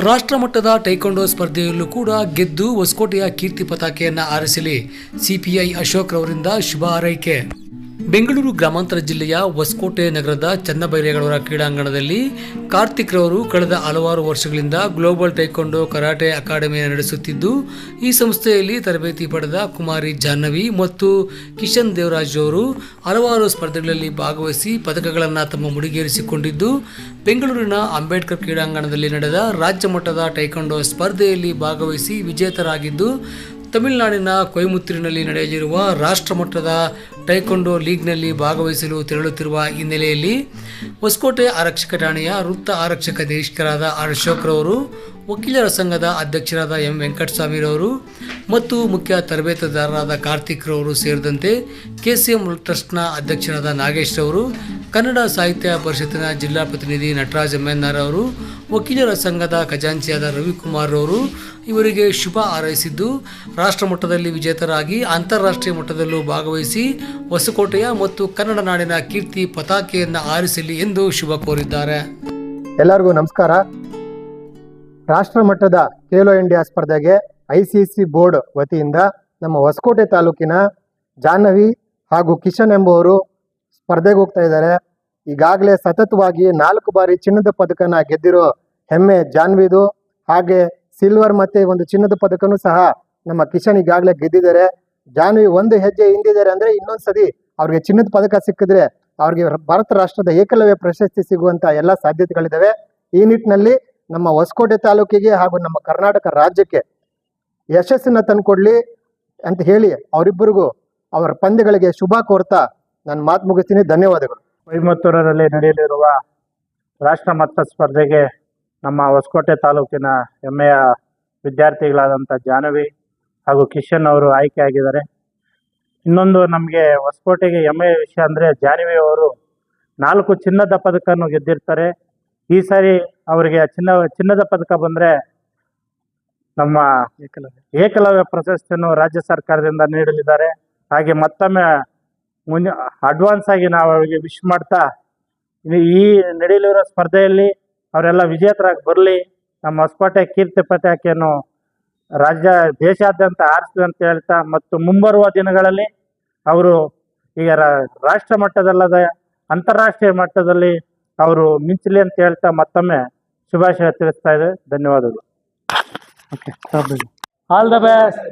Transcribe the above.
ರಾಷ್ಟ್ರಮಟ್ಟದ ಟೈಕೊಂಡೋ ಸ್ಪರ್ಧೆಯಲ್ಲೂ ಕೂಡ ಗೆದ್ದು ಹೊಸಕೋಟೆಯ ಕೀರ್ತಿ ಪತಾಕೆಯನ್ನು ಆರಿಸಲಿ. ಸಿಪಿಐ ಅಶೋಕ್ ರವರಿಂದ ಶುಭ ಹಾರೈಕೆ. ಬೆಂಗಳೂರು ಗ್ರಾಮಾಂತರ ಜಿಲ್ಲೆಯ ಹೊಸಕೋಟೆ ನಗರದ ಚನ್ನಬೈರೇಗೌಡರ ಕ್ರೀಡಾಂಗಣದಲ್ಲಿ ಕಾರ್ತಿಕ್ ರವರು ಕಳೆದ ಹಲವಾರು ವರ್ಷಗಳಿಂದ ಗ್ಲೋಬಲ್ ಟೈಕೊಂಡೋ ಕರಾಟೆ ಅಕಾಡೆಮಿಯನ್ನು ನಡೆಸುತ್ತಿದ್ದು, ಈ ಸಂಸ್ಥೆಯಲ್ಲಿ ತರಬೇತಿ ಪಡೆದ ಕುಮಾರಿ ಜಾಹ್ನವಿ ಮತ್ತು ಕಿಶನ್ ದೇವರಾಜ್ ಅವರು ಹಲವಾರು ಸ್ಪರ್ಧೆಗಳಲ್ಲಿ ಭಾಗವಹಿಸಿ ಪದಕಗಳನ್ನು ತಮ್ಮ ಮುಡಿಗೇರಿಸಿಕೊಂಡಿದ್ದು, ಬೆಂಗಳೂರಿನ ಅಂಬೇಡ್ಕರ್ ಕ್ರೀಡಾಂಗಣದಲ್ಲಿ ನಡೆದ ರಾಜ್ಯ ಮಟ್ಟದ ಟೈಕೊಂಡೋ ಸ್ಪರ್ಧೆಯಲ್ಲಿ ಭಾಗವಹಿಸಿ ವಿಜೇತರಾಗಿದ್ದು ತಮಿಳುನಾಡಿನ ಕೊಯಮುತ್ತೂರಿನಲ್ಲಿ ನಡೆಯಲಿರುವ ರಾಷ್ಟ್ರಮಟ್ಟದ ಟೈಕೊಂಡೋ ಲೀಗ್ನಲ್ಲಿ ಭಾಗವಹಿಸಲು ತೆರಳುತ್ತಿರುವ ಹಿನ್ನೆಲೆಯಲ್ಲಿ ಹೊಸಕೋಟೆ ಆರಕ್ಷಕ ಠಾಣೆಯ ವೃತ್ತ ಆರಕ್ಷಕ ನಿರೀಕ್ಷಕರಾದ ಆರ್ ಅಶೋಕ್ರವರು ವಕೀಲರ ಸಂಘದ ಅಧ್ಯಕ್ಷರಾದ ಎಂ ವೆಂಕಟಸ್ವಾಮಿರವರು ಮತ್ತು ಮುಖ್ಯ ತರಬೇತುದಾರರಾದ ಕಾರ್ತಿಕ್ ರವರು ಸೇರಿದಂತೆ ಕೆಸಿಎಂ ಟ್ರಸ್ಟ್ನ ಅಧ್ಯಕ್ಷರಾದ ನಾಗೇಶ್ ರವರು ಕನ್ನಡ ಸಾಹಿತ್ಯ ಪರಿಷತ್ತಿನ ಜಿಲ್ಲಾ ಪ್ರತಿನಿಧಿ ನಟರಾಜ್ ಎಮ್ಎನ್ಆರ್ ಅವರು ವಕೀಲರ ಸಂಘದ ಖಜಾಂಚಿಯಾದ ರವಿಕುಮಾರ್ ಅವರು ಇವರಿಗೆ ಶುಭ ಹಾರೈಸಿದ್ದು ರಾಷ್ಟ್ರಮಟ್ಟದಲ್ಲಿ ವಿಜೇತರಾಗಿ ಅಂತಾರಾಷ್ಟ್ರೀಯ ಮಟ್ಟದಲ್ಲೂ ಭಾಗವಹಿಸಿ ಹೊಸಕೋಟೆಯ ಮತ್ತು ಕನ್ನಡ ನಾಡಿನ ಕೀರ್ತಿ ಪತಾಕೆಯನ್ನು ಆರಿಸಲಿ ಎಂದು ಶುಭ ಕೋರಿದ್ದಾರೆ. ಎಲ್ಲರಿಗೂ ನಮಸ್ಕಾರ. ರಾಷ್ಟ್ರ ಮಟ್ಟದ ಖೇಲೋ ಇಂಡಿಯಾ ಸ್ಪರ್ಧೆಗೆ ಐ ಸಿ ಸಿ ಬೋರ್ಡ್ ವತಿಯಿಂದ ನಮ್ಮ ಹೊಸಕೋಟೆ ತಾಲೂಕಿನ ಜಾಹ್ನವಿ ಹಾಗೂ ಕಿಶನ್ ಎಂಬುವರು ಸ್ಪರ್ಧೆಗೆ ಹೋಗ್ತಾ ಇದ್ದಾರೆ. ಈಗಾಗಲೇ ಸತತವಾಗಿ ನಾಲ್ಕು ಬಾರಿ ಚಿನ್ನದ ಪದಕನ ಗೆದ್ದಿರೋ ಹೆಮ್ಮೆ ಜಾನ್ವಿದು ಹಾಗೆ ಸಿಲ್ವರ್ ಮತ್ತೆ ಒಂದು ಚಿನ್ನದ ಪದಕನೂ ಸಹ ನಮ್ಮ ಕಿಶನ್ ಈಗಾಗಲೇ ಗೆದ್ದಿದ್ದಾರೆ. ಜಾನ್ವಿ ಒಂದು ಹೆಜ್ಜೆ ಹಿಂದಿದ್ದಾರೆ ಅಂದ್ರೆ ಇನ್ನೊಂದು ಸದಿ ಅವ್ರಿಗೆ ಚಿನ್ನದ ಪದಕ ಸಿಕ್ಕಿದ್ರೆ ಅವ್ರಿಗೆ ಭಾರತ ರಾಷ್ಟ್ರದ ಏಕಲವ್ಯ ಪ್ರಶಸ್ತಿ ಸಿಗುವಂತ ಎಲ್ಲ ಸಾಧ್ಯತೆಗಳಿದ್ದಾವೆ ಈ ನಿಟ್ಟಿನಲ್ಲಿ ನಮ್ಮ ಹೊಸಕೋಟೆ ತಾಲೂಕಿಗೆ ಹಾಗೂ ನಮ್ಮ ಕರ್ನಾಟಕ ರಾಜ್ಯಕ್ಕೆ ಯಶಸ್ಸಿನ ತಂದುಕೊಡ್ಲಿ ಅಂತ ಹೇಳಿ ಅವರಿಬ್ಬರಿಗೂ ಅವರ ಪಂದ್ಯಗಳಿಗೆ ಶುಭ ಕೋರ್ತಾ ನಾನು ಮಾತು ಮುಗಿಸ್ತೀನಿ. ಧನ್ಯವಾದಗಳು. ಕೊಯಮತ್ತೂರಲ್ಲಿ ನಡೆಯಲಿರುವ ರಾಷ್ಟ್ರ ಮಟ್ಟ ಸ್ಪರ್ಧೆಗೆ ನಮ್ಮ ಹೊಸಕೋಟೆ ತಾಲೂಕಿನ ಹೆಮ್ಮೆಯ ವಿದ್ಯಾರ್ಥಿಗಳಾದಂಥ ಜಾನವಿ ಹಾಗೂ ಕಿಶನ್ ಅವರು ಆಯ್ಕೆಯಾಗಿದ್ದಾರೆ. ಇನ್ನೊಂದು ನಮಗೆ ಹೊಸಕೋಟೆಗೆ ಹೆಮ್ಮೆಯ ವಿಷಯ ಅಂದರೆ ಜಾನವಿ ಅವರು ನಾಲ್ಕು ಚಿನ್ನದ ಪದಕವನ್ನು ಗೆದ್ದಿರ್ತಾರೆ. ಈ ಸಾರಿ ಅವರಿಗೆ ಚಿನ್ನ ಚಿನ್ನದ ಪದಕ ಬಂದರೆ ನಮ್ಮ ಏಕಲವ್ಯ. ಪ್ರಶಸ್ತಿಯನ್ನು ರಾಜ್ಯ ಸರ್ಕಾರದಿಂದ ನೀಡಲಿದ್ದಾರೆ. ಹಾಗೆ ಮತ್ತೊಮ್ಮೆ ಮುಂದೆ ಅಡ್ವಾನ್ಸ್ ಆಗಿ ನಾವು ಅವರಿಗೆ ವಿಶ್ ಮಾಡ್ತಾ ಈ ನಡೆಯಲಿರೋ ಸ್ಪರ್ಧೆಯಲ್ಲಿ ಅವರೆಲ್ಲ ವಿಜೇತರಾಗಿ ಬರಲಿ. ನಮ್ಮ ಹೊಸಕೋಟೆ ಕೀರ್ತಿ ಪತಾಕೆಯನ್ನು ರಾಜ್ಯ ದೇಶಾದ್ಯಂತ ಆರಿಸಿದೆ ಅಂತ ಹೇಳ್ತಾ ಮತ್ತು ಮುಂಬರುವ ದಿನಗಳಲ್ಲಿ ಅವರು ಈಗ ರಾಷ್ಟ್ರ ಮಟ್ಟದಲ್ಲದ ಅಂತಾರಾಷ್ಟ್ರೀಯ ಮಟ್ಟದಲ್ಲಿ ಅವರು ಮಿಂಚಲಿ ಅಂತ ಹೇಳ್ತಾ ಮತ್ತೊಮ್ಮೆ ಶುಭಾಶಯ ತಿಳಿಸ್ತಾ ಇದೆ. ಧನ್ಯವಾದಗಳು. Okay all the best